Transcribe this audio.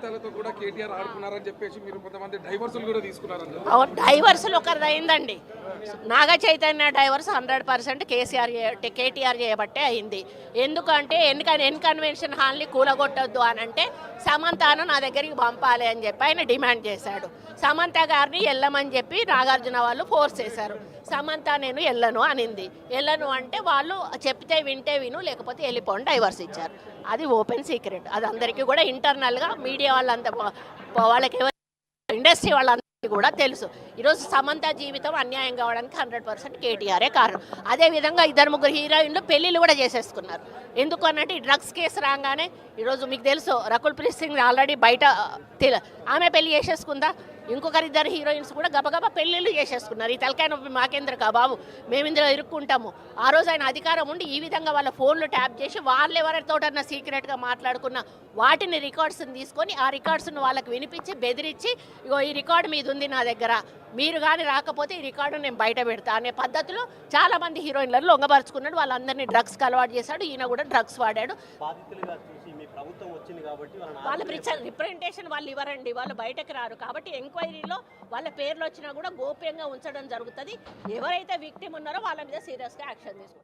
జీతాలతో కూడా కేటీఆర్ ఆడుకున్నారని చెప్పేసి మీరు కొంతమంది డైవర్సులు కూడా తీసుకున్నారని డైవర్సులు ఒకరిది అయిందండి Naga Chaitanya divorce hundred percent KCR KTR చేయబట్టే అయింది. ఎందుకంటే ఎన్నిక ఎన్ కన్వెన్షన్ హాల్ని కూలగొట్టొద్దు అని అంటే సమంతను నా దగ్గరికి పంపాలి అని చెప్పి ఆయన డిమాండ్ చేశాడు. సమంత గారిని వెళ్ళమని చెప్పి నాగార్జున వాళ్ళు ఫోర్స్ చేశారు. సమంత నేను వెళ్ళను అనింది. వెళ్ళను అంటే వాళ్ళు చెప్తే వింటే విను లేకపోతే వెళ్ళిపోండి డైవర్స్ ఇచ్చారు. అది ఓపెన్ సీక్రెట్. అది అందరికీ కూడా ఇంటర్నల్గా మీడియా వాళ్ళంతా వాళ్ళకి ఇండస్ట్రీ వాళ్ళంతా కూడా తెలుసు. ఈరోజు సమంత జీవితం అన్యాయం కావడానికి హండ్రెడ్ పర్సెంట్ కేటీఆరే కారణం. అదేవిధంగా ఇద్దరు ముగ్గురు హీరోయిన్లు పెళ్ళిళ్ళు కూడా చేసేసుకున్నారు. ఎందుకు అన్నట్టు ఈ డ్రగ్స్ కేసు రాగానే ఈరోజు మీకు తెలుసు రకుల్ ప్రీత్ సింగ్ ఆల్రెడీ బయట తెల- ఆమె పెళ్ళి చేసేసుకుందా? ఇంకొకరిద్దరు హీరోయిన్స్ కూడా గబగబా పెళ్ళిళ్ళు చేసేసుకున్నారు. ఈ తలకాయ నొప్పి మాకేంద్ర కా బాబు? మేము ఇందులో ఇరుక్కుంటాము. ఆ రోజు ఆయన అధికారం ఉండి ఈ విధంగా వాళ్ళ ఫోన్లు ట్యాప్ చేసి వాళ్ళు ఎవరితోటన్నా సీక్రెట్గా మాట్లాడుకున్న వాటిని రికార్డ్స్ని తీసుకొని ఆ రికార్డ్స్ను వాళ్ళకి వినిపించి బెదిరించి ఇగో ఈ రికార్డు మీద ఉంది నా దగ్గర. మీరు కానీ రాకపోతే ఈ రికార్డు నేను బయట పెడతా అనే పద్ధతిలో చాలా మంది హీరోయిన్లను లొంగపరుచుకున్నాడు. వాళ్ళందరినీ డ్రగ్స్కి అలవాటు చేశాడు. ఈయన కూడా డ్రగ్స్ వాడాడు. వాళ్ళ రిప్రజెంటేషన్ వాళ్ళు ఇవ్వరండి. వాళ్ళు బయటకు రారు. కాబట్టి ఎంక్వైరీలో వాళ్ళ పేర్లు వచ్చినా కూడా గోప్యంగా ఉంచడం జరుగుతుంది. ఎవరైతే విక్టిమ్ ఉన్నారో వాళ్ళ మీద సీరియస్గా యాక్షన్ తీసుకుంటారు